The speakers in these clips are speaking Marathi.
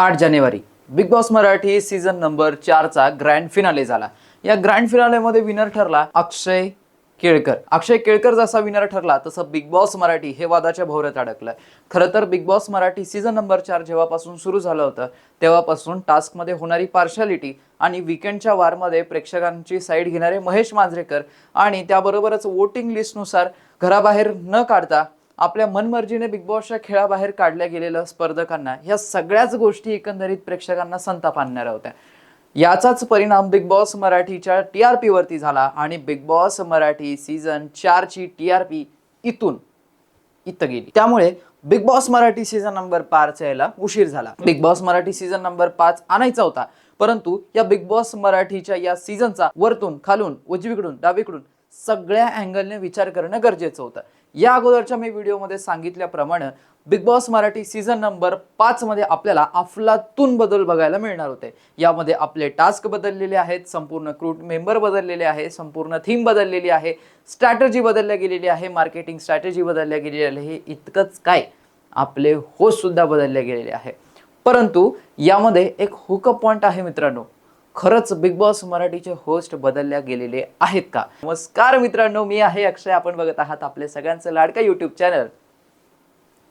आठ जानेवारी. Bigg Boss Marathi season number चारचा grand finale झाला. या ग्रँड फिनालेमध्ये विनर ठरला अक्षय केळकर. अक्षय केळकर जसा विनर ठरला तसं बिग बॉस मराठी हे वादाच्या भोवऱ्यात अडकलं खरं तर Bigg Boss Marathi season number चार जेव्हापासून सुरू झालं होतं तेव्हापासून टास्कमध्ये होणारी पार्शालिटी आणि विकेंडच्या वारमध्ये प्रेक्षकांची साईड घेणारे महेश मांजरेकर आणि त्याबरोबरच वोटिंग लिस्टनुसार घराबाहेर न काढता आपल्या मनमर्जीने बिग बॉसच्या खेळाबाहेर काढल्या गेलेल्या स्पर्धकांना ह्या सगळ्याच गोष्टी एकंदरीत प्रेक्षकांना संताप आणणाऱ्या होत्या. याचाच परिणाम बिग बॉस मराठीच्या टी आर वरती झाला आणि बिग बॉस मराठी सीझन चारची टी आर पी इथून इथं गेली. त्यामुळे Bigg Boss Marathi season number पाच यायला उशीर झाला. Bigg Boss Marathi season number पाच आणायचा होता परंतु या बिग बॉस मराठीच्या या सीझनचा वरतून खालून उजवीकडून डावीकडून सगळ्या अँगलने विचार करणं गरजेचं होतं. या अगोदरच्या मी व्हिडिओमध्ये सांगितल्याप्रमाणे Bigg Boss Marathi season number पाच मध्ये आपल्याला अफलातून बदल बघायला मिळणार होते. यामध्ये आपले टास्क बदललेले आहेत संपूर्ण क्रूट मेंबर बदललेले आहे संपूर्ण थीम बदललेली आहे स्ट्रॅटजी बदलल्या गेलेली आहे मार्केटिंग स्ट्रॅटजी बदलल्या गेलेली आहे. हे इतकंच काय? आपले होस्टसुद्धा बदलले गेलेले आहे. परंतु यामध्ये एक हुकअप पॉईंट आहे मित्रांनो. खरंच बिग बॉस मराठीचे होस्ट बदलल्या गेलेले आहेत का? नमस्कार मित्रांनो मी आहे अक्षय. आपण बघत आहात आपले सगळ्यांचं लाडका युट्यूब चॅनल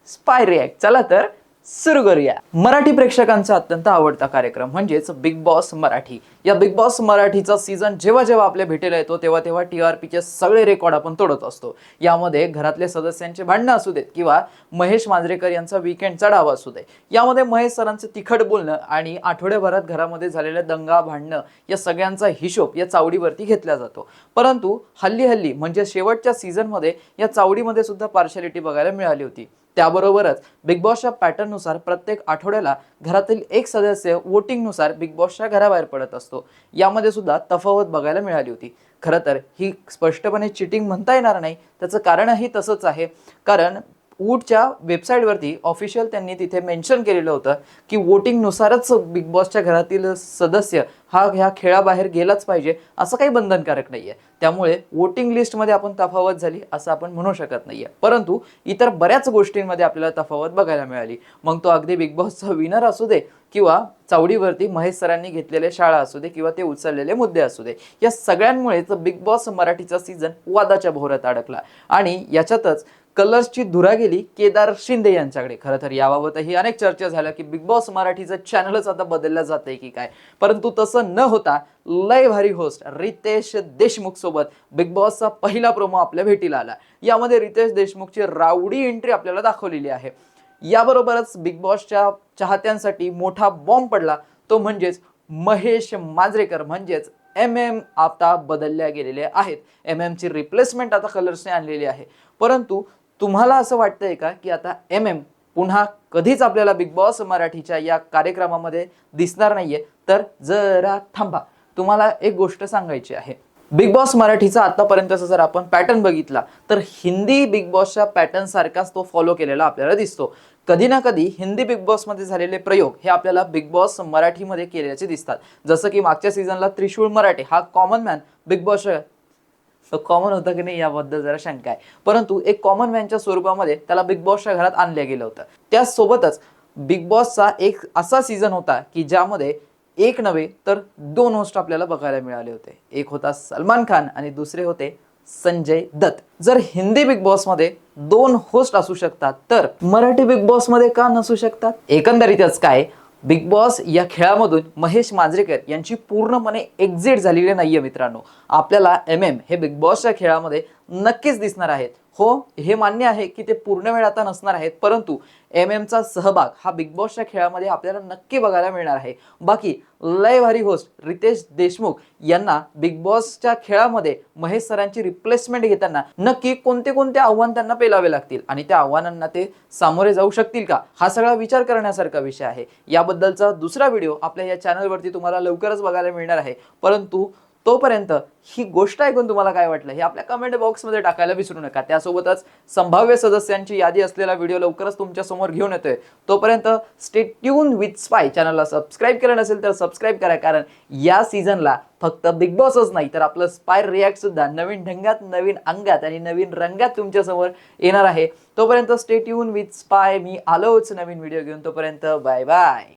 स्पाय रिॲक्ट चला तर सुरू करूया. मराठी प्रेक्षकांचा अत्यंत आवडता कार्यक्रम म्हणजेच बिग बॉस मराठी. या बिग बॉस मराठीचा सीझन जेव्हा जेव्हा आपल्या भेटीला येतो तेव्हा तेव्हा टी आर पीचे सगळे रेकॉर्ड आपण तोडत असतो. यामध्ये घरातले सदस्यांचे भांडणं असू देत किंवा महेश मांजरेकर यांचा विकेंडचा डाव असू दे. यामध्ये महेश सरांचं तिखट बोलणं आणि आठवड्याभरात घरामध्ये झालेल्या दंगा भांडणं या सगळ्यांचा हिशोब या चावडीवरती घेतला जातो. परंतु हल्ली हल्ली म्हणजे शेवटच्या सीझनमध्ये या चावडीमध्ये सुद्धा पार्शॅलिटी बघायला मिळाली होती. त्याबरोबरच बिग बॉसच्या पॅटर्ननुसार प्रत्येक आठवड्याला घरातील एक सदस्य वोटिंगनुसार बिग बॉसच्या घराबाहेर पडत असतो. यामध्ये सुद्धा तफावत बघायला मिळाली होती. खरं तर ही स्पष्टपणे चिटिंग म्हणता येणार नाही. त्याचं कारणही तसंच आहे. कारण वूडच्या वेबसाईटवरती ऑफिशियल त्यांनी तिथे मेन्शन केलेलं होतं की वोटिंगनुसारच बिग बॉसच्या घरातील सदस्य हा ह्या खेळाबाहेर गेलाच पाहिजे असं काही बंधनकारक नाही आहे त्यामुळे वोटिंग लिस्टमध्ये आपण तफावत झाली असं आपण म्हणू शकत नाहीये. परंतु इतर बऱ्याच गोष्टींमध्ये आपल्याला तफावत बघायला मिळाली. मग तो अगदी बिग बॉसचा विनर असू दे किंवा चावडीवरती महेश सरांनी घेतलेल्या शाळा असू दे किंवा ते उचललेले मुद्दे असू दे या सगळ्यांमुळेच बिग बॉस मराठीचा सीझन वादाच्या भोवऱ्यात अडकला. आणि याच्यातच कलर्सची धुरा गेली केदार शिंदे यांच्याकडे. खरं तर याबाबतही अनेक चर्चा झाल्या की बिग बॉस मराठीचं चॅनलच आता बदललं जातंय की काय. परंतु तसं न होता लय भारी होस्ट रितेश देशमुख सोबत बिग बॉसचा पहिला प्रोमो आपल्या भेटीला आला. यामध्ये रितेश देशमुखची रावडी एंट्री आपल्याला दाखवलेली आहे. याबरोबरच बिग बॉसच्या चाहत्यांसाठी मोठा बॉम्ब पडला. तो म्हणजेच महेश मांजरेकर म्हणजेच एम एम आता बदलल्या गेलेले आहेत. एम एमची रिप्लेसमेंट आता कलर्सने आणलेली आहे. परंतु तुम्हाला असं वाटतंय का की आता एम एम पुन्हा कधीच आपल्याला बिग बॉस मराठीच्या या कार्यक्रमामध्ये दिसणार नाहीये? तर जरा थांबा. तुम्हाला एक गोष्ट सांगायची आहे. बिग बॉस मराठीचा आतापर्यंतचा जर आपण पॅटर्न बघितला तर हिंदी बिग बॉसच्या पॅटर्न सारखाच तो फॉलो केलेला आपल्याला दिसतो. कधी ना कधी हिंदी बिग बॉसमध्ये झालेले प्रयोग हे आपल्याला बिग बॉस मराठीमध्ये केल्याचे दिसतात. जसं की मागच्या सीझनला त्रिशूळ मराठे हा common man Bigg Boss common होतं की नाही याबद्दल जरा शंका आहे. परंतु एक कॉमन मॅनच्या स्वरूपामध्ये त्याला बिग बॉसच्या घरात आणलं गेलं होतं. त्यासोबतच बिग बॉसचा एक असा सीझन होता की ज्यामध्ये एक नव्हे तर दोन होस्ट आपल्याला बघायला मिळाले होते. एक होता सलमान खान आणि दुसरे होते संजय दत्त. जर हिंदी बिग बॉसमध्ये दोन होस्ट असू शकतात तर मराठी बिग बॉसमध्ये का नसू शकतात? एकंदरीतच काय? बिग बॉस या खेळामधून महेश मांजरेकर यांची पूर्णपणे एक्झिट झालेली नाहीये मित्रांनो. आपल्याला एम एम हे बिग बॉसच्या खेळामध्ये नक्कीच दिसणार आहेत. हो हे मान्य आहे की ते पूर्ण वेळ आता नसणार आहेत परंतु एम एमचा सहभाग हा बिग बॉसच्या खेळामध्ये आपल्याला नक्की बघायला मिळणार आहे. बाकी लय भारी होस्ट रितेश देशमुख यांना बिग बॉसच्या खेळामध्ये महेश सरांची रिप्लेसमेंट घेताना नक्की कोणते कोणते आव्हान त्यांना पेलावे लागतील? आणि त्या आव्हानांना ते सामोरे जाऊ शकतील का? हा सगळा विचार करण्यासारखा विषय आहे. याबद्दलचा दुसरा व्हिडिओ आपल्या या चॅनलवरती तुम्हाला लवकरच बघायला मिळणार आहे. परंतु तोपर्यंत ही गोष्ट ऐकून तुम्हाला काय वाटलं हे आपल्या कमेंट बॉक्समध्ये टाकायला विसरू नका. त्यासोबतच संभाव्य सदस्यांची यादी असलेला व्हिडिओ लवकरच तुमच्यासमोर घेऊन येतोय. तोपर्यंत स्टे ट्यून विथ स्पाय चॅनलला सबस्क्राईब केलं नसेल तर सबस्क्राईब करा कारण या सीझनला फक्त बिग बॉसच नाही तर आपलं स्पाय रिॲक्ट सुद्धा नवीन ढंगात नवीन अंगात आणि नवीन रंगात तुमच्यासमोर येणार आहे. तोपर्यंत स्टे ट्यून विथ स्पाय मी आलोच नवीन व्हिडिओ घेऊन. तोपर्यंत बाय बाय